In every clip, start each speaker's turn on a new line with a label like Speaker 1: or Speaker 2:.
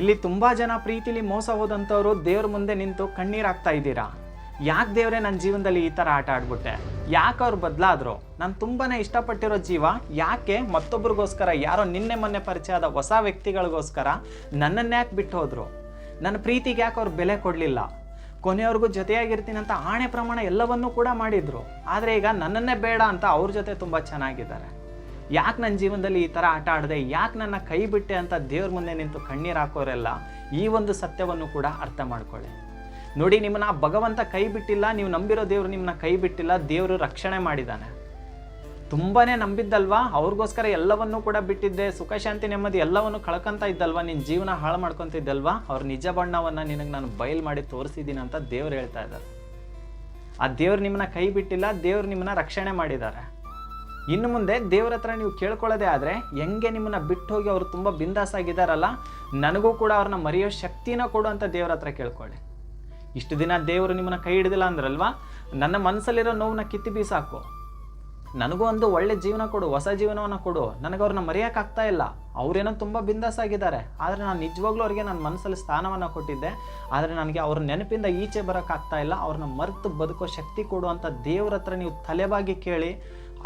Speaker 1: ಇಲ್ಲಿ ತುಂಬಾ ಜನ ಪ್ರೀತಿಲಿ ಮೋಸ ಹೋದಂಥವ್ರು ದೇವ್ರ ಮುಂದೆ ನಿಂತು ಕಣ್ಣೀರ್ ಹಾಕ್ತಾ ಇದ್ದೀರಾ? ಯಾಕೆ ದೇವರೇ ನನ್ನ ಜೀವನದಲ್ಲಿ ಈ ಥರ ಆಟ ಆಡ್ಬಿಟ್ಟೆ? ಯಾಕೆ ಅವ್ರು ಬದಲಾದ್ರು? ನಾನು ತುಂಬಾ ಇಷ್ಟಪಟ್ಟಿರೋ ಜೀವ. ಯಾಕೆ? ಮತ್ತೊಬ್ರಿಗೋಸ್ಕರ, ಯಾರೋ ನಿನ್ನೆ ಮೊನ್ನೆ ಪರಿಚಯ ಆದ ಹೊಸ ವ್ಯಕ್ತಿಗಳಿಗೋಸ್ಕರ ನನ್ನನ್ನು ಯಾಕೆ ಬಿಟ್ಟು ಹೋದ್ರು ನನ್ನ ಪ್ರೀತಿಗೆ ಯಾಕೆ ಅವ್ರು ಬೆಲೆ ಕೊಡಲಿಲ್ಲ? ಕೊನೆಯವ್ರಿಗೂ ಜೊತೆಯಾಗಿರ್ತೀನಿ ಅಂತ ಆಣೆ ಪ್ರಮಾಣ ಎಲ್ಲವನ್ನೂ ಕೂಡ ಮಾಡಿದ್ರು. ಆದರೆ ಈಗ ನನ್ನನ್ನೇ ಬೇಡ ಅಂತ ಅವ್ರ ಜೊತೆ ತುಂಬ ಚೆನ್ನಾಗಿದ್ದಾರೆ. ಯಾಕೆ ನನ್ನ ಜೀವನದಲ್ಲಿ ಈ ಥರ ಆಟ ಆಡದೆ? ಯಾಕೆ ನನ್ನ ಕೈ ಬಿಟ್ಟೆ ಅಂತ ದೇವ್ರ ಮುಂದೆ ನಿಂತು ಕಣ್ಣೀರು ಹಾಕೋರೆಲ್ಲ? ಈ ಒಂದು ಸತ್ಯವನ್ನು ಕೂಡ ಅರ್ಥ ಮಾಡ್ಕೊಳ್ಳಿ. ನೋಡಿ, ನಿಮ್ಮನ್ನ ಭಗವಂತ ಕೈ ಬಿಟ್ಟಿಲ್ಲ, ನೀವು ನಂಬಿರೋ ದೇವರು ನಿಮ್ಮನ್ನ ಕೈ ಬಿಟ್ಟಿಲ್ಲ, ದೇವರು ರಕ್ಷಣೆ ಮಾಡಿದ್ದಾನೆ. ತುಂಬಾನೇ ನಂಬಿದ್ದಲ್ವಾ? ಅವ್ರಿಗೋಸ್ಕರ ಎಲ್ಲವನ್ನೂ ಕೂಡ ಬಿಟ್ಟಿದ್ದೆ. ಸುಖ, ಶಾಂತಿ, ನೆಮ್ಮದಿ ಎಲ್ಲವನ್ನು ಕಳ್ಕೊಂತ ಇದ್ದಲ್ವಾ? ನಿನ್ನ ಜೀವನ ಹಾಳು ಮಾಡ್ಕೊತಿದ್ದಲ್ವಾ? ಅವ್ರ ನಿಜ ಬಣ್ಣವನ್ನು ನಿನಗೆ ನಾನು ಬಯಲು ಮಾಡಿ ತೋರಿಸಿದ್ದೀನಿ ಅಂತ ದೇವ್ರು ಹೇಳ್ತಾ ಇದ್ದಾರೆ. ಆ ದೇವ್ರು ನಿಮ್ಮನ್ನ ಕೈ ಬಿಟ್ಟಿಲ್ಲ, ದೇವ್ರು ನಿಮ್ಮನ್ನ ರಕ್ಷಣೆ ಮಾಡಿದ್ದಾರೆ. ಇನ್ನು ಮುಂದೆ ದೇವರ ಹತ್ರ ನೀವು ಕೇಳ್ಕೊಳ್ಳೋದೇ ಆದರೆ ಹೆಂಗೆ ನಿಮ್ಮನ್ನ ಬಿಟ್ಟು ಹೋಗಿ ಅವರು ತುಂಬ ಬಿಂದಾಸ್ ಆಗಿದ್ದಾರಲ್ಲ ನನಗೂ ಕೂಡ ಅವ್ರನ್ನ ಮರೆಯೋ ಶಕ್ತಿನ ಕೊಡು ಅಂತ ದೇವರ ಹತ್ರ ಕೇಳ್ಕೊಳ್ಳಿ. ಇಷ್ಟು ದಿನ ದೇವರು ನಿಮ್ಮನ್ನ ಕೈ ಹಿಡಿದಿಲ್ಲ ಅಂದ್ರಲ್ವಾ? ನನ್ನ ಮನಸ್ಸಲ್ಲಿರೋ ನೋವನ್ನ ಕಿತ್ತಿ ಬೀಸಾಕು. ನನಗೂ ಒಂದು ಒಳ್ಳೆ ಜೀವನ ಕೊಡು, ಹೊಸ ಜೀವನವನ್ನು ಕೊಡು. ನನಗೆ ಅವ್ರನ್ನ ಮರೆಯೋಕ್ಕಾಗ್ತಾ ಇಲ್ಲ. ಅವರೇನೋ ತುಂಬ ಬಿಂದಾಸ್ ಆಗಿದ್ದಾರೆ ಆದರೆ ನಾನು ನಿಜವಾಗ್ಲೂ ಅವ್ರಿಗೆ ನನ್ನ ಮನಸ್ಸಲ್ಲಿ ಸ್ಥಾನವನ್ನು ಕೊಟ್ಟಿದ್ದೆ. ಆದರೆ ನನಗೆ ಅವ್ರ ನೆನಪಿಂದ ಈಚೆ ಬರೋಕ್ಕಾಗ್ತಾ ಇಲ್ಲ. ಅವ್ರನ್ನ ಮರೆತು ಬದುಕೋ ಶಕ್ತಿ ಕೊಡು ಅಂತ ದೇವ್ರ ಹತ್ರ ನೀವು ತಲೆಬಾಗಿ ಕೇಳಿ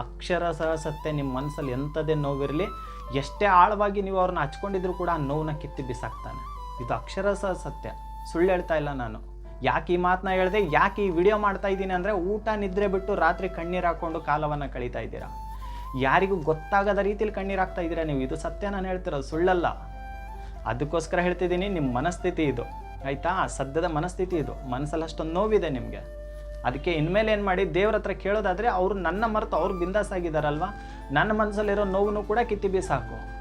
Speaker 1: ಅಕ್ಷರ ಸಹ ಸತ್ಯ ನಿಮ್ಮ ಮನಸ್ಸಲ್ಲಿ ಎಂಥದೇ ನೋವಿರಲಿ, ಎಷ್ಟೇ ಆಳವಾಗಿ ನೀವು ಅವ್ರನ್ನ ಹಚ್ಕೊಂಡಿದ್ರು ಕೂಡ ಆ ನೋವನ್ನ ಕಿತ್ತಿ ಬಿಸಾಕ್ತಾನೆ. ಇದು ಅಕ್ಷರ ಸಹ ಸತ್ಯ. ಸುಳ್ಳು ಹೇಳ್ತಾ ಇಲ್ಲ ನಾನು. ಯಾಕೆ ಈ ಮಾತನ್ನ ಹೇಳಿದೆ? ಯಾಕೆ ಈ ವಿಡಿಯೋ ಮಾಡ್ತಾ ಇದ್ದೀನಿ ಅಂದರೆ ಊಟ, ನಿದ್ರೆ ಬಿಟ್ಟು ರಾತ್ರಿ ಕಣ್ಣೀರು ಹಾಕ್ಕೊಂಡು ಕಾಲವನ್ನು ಕಳೀತಾ ಇದ್ದೀರಾ? ಯಾರಿಗೂ ಗೊತ್ತಾಗದ ರೀತಿಯಲ್ಲಿ ಕಣ್ಣೀರು ಹಾಕ್ತಾ ಇದ್ದೀರಾ ನೀವು? ಇದು ಸತ್ಯ ನಾನು ಹೇಳ್ತಿರೋದು, ಸುಳ್ಳಲ್ಲ. ಅದಕ್ಕೋಸ್ಕರ ಹೇಳ್ತಿದ್ದೀನಿ, ನಿಮ್ಮ ಮನಸ್ಥಿತಿ ಇದು. ಆಯಿತಾ? ಸದ್ಯದ ಮನಸ್ಥಿತಿ ಇದು. ಮನಸ್ಸಲ್ಲಿ ಅಷ್ಟೊಂದು ನೋವಿದೆ ನಿಮಗೆ. ಅದಕ್ಕೆ ಇನ್ಮೇಲೆ ಏನು ಮಾಡಿ ದೇವ್ರ ಹತ್ರ ಕೇಳೋದಾದರೆ ಅವರು ನನ್ನ ಮರೆತು ಅವ್ರು ಬಿಂದಾಸ್ ಆಗಿದ್ದಾರಲ್ವ ನನ್ನ ಮನಸ್ಸಲ್ಲಿರೋ ನೋವನ್ನು ಕೂಡ ಕಿತ್ತಿ ಬೀಸಾಕು.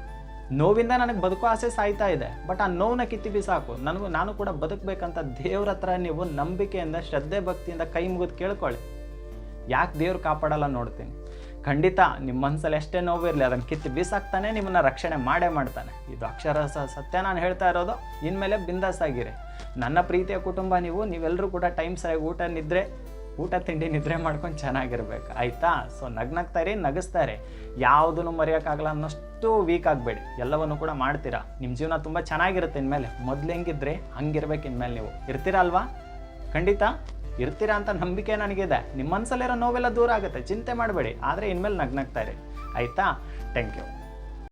Speaker 1: ನೋವಿಂದ ನನಗೆ ಬದುಕೋ ಆಸೆ ಸಾಯ್ತಾ ಇದೆ. ಬಟ್ ಆ ನೋವನ್ನ ಕಿತ್ತಿ ಬೀಸಾಕು. ನನಗೂ, ನಾನು ಕೂಡ ಬದುಕಬೇಕಂತ ದೇವ್ರ ಹತ್ರ ನೀವು ನಂಬಿಕೆಯಿಂದ, ಶ್ರದ್ಧೆ ಭಕ್ತಿಯಿಂದ ಕೈ ಮುಗಿದು ಕೇಳ್ಕೊಳ್ಳಿ. ಯಾಕೆ ದೇವ್ರು ಕಾಪಾಡಲ್ಲ ನೋಡ್ತೀನಿ. ಖಂಡಿತ ನಿಮ್ಮ ಮನಸ್ಸಲ್ಲಿ ಎಷ್ಟೇ ನೋವು ಇರಲಿ ಅದನ್ನು ಕಿತ್ತು ಬೀಸಾಕ್ತಾನೆ, ನಿಮ್ಮನ್ನ ರಕ್ಷಣೆ ಮಾಡೇ ಮಾಡ್ತಾನೆ. ಇದು ಅಕ್ಷರ ಸತ್ಯ ನಾನು ಹೇಳ್ತಾ ಇರೋದು. ಇನ್ಮೇಲೆ ಬಿಂದಾಸಾಗಿರಿ ನನ್ನ ಪ್ರೀತಿಯ ಕುಟುಂಬ ನೀವು ನೀವೆಲ್ಲರೂ ಕೂಡ ಟೈಮ್ ಸರಿಯಾಗಿ ಊಟ ನಿದ್ರೆ, ಊಟ ತಿಂಡಿ ನಿದ್ರೆ ಮಾಡ್ಕೊಂಡು ಚೆನ್ನಾಗಿರ್ಬೇಕು. ಆಯಿತಾ? ಸೊ, ನಗ್ನಗ್ತಾ ಇರಿ, ನಗಿಸ್ತಾ ಯಾವುದನ್ನು ಮರೆಯೋಕ್ಕಾಗಲ್ಲ ಅನ್ನೋಷ್ಟು ವೀಕ್ ಆಗಬೇಡಿ. ಎಲ್ಲವನ್ನು ಕೂಡ ಮಾಡ್ತೀರಾ? ನಿಮ್ಮ ಜೀವನ ತುಂಬ ಚೆನ್ನಾಗಿರುತ್ತೆ ಇನ್ಮೇಲೆ. ಮೊದಲು ಹೆಂಗಿದ್ರೆ ಹಂಗಿರ್ಬೇಕು ಇನ್ಮೇಲೆ ನೀವು. ಇರ್ತೀರಾ ಅಲ್ವಾ? ಖಂಡಿತ? ಇರ್ತೀರಾ ಅಂತ ನಂಬಿಕೆ ನನಗಿದೆ. ನಿಮ್ಮ ಮನಸ್ಸಲ್ಲಿರೋ ನೋವೆಲ್ಲ ದೂರ ಆಗುತ್ತೆ. ಚಿಂತೆ ಮಾಡಬೇಡಿ. ಆದರೆ ಇನ್ಮೇಲೆ ನಗ್ನಗ್ತಾ ಇರಿ. ಆಯಿತಾ? Thank you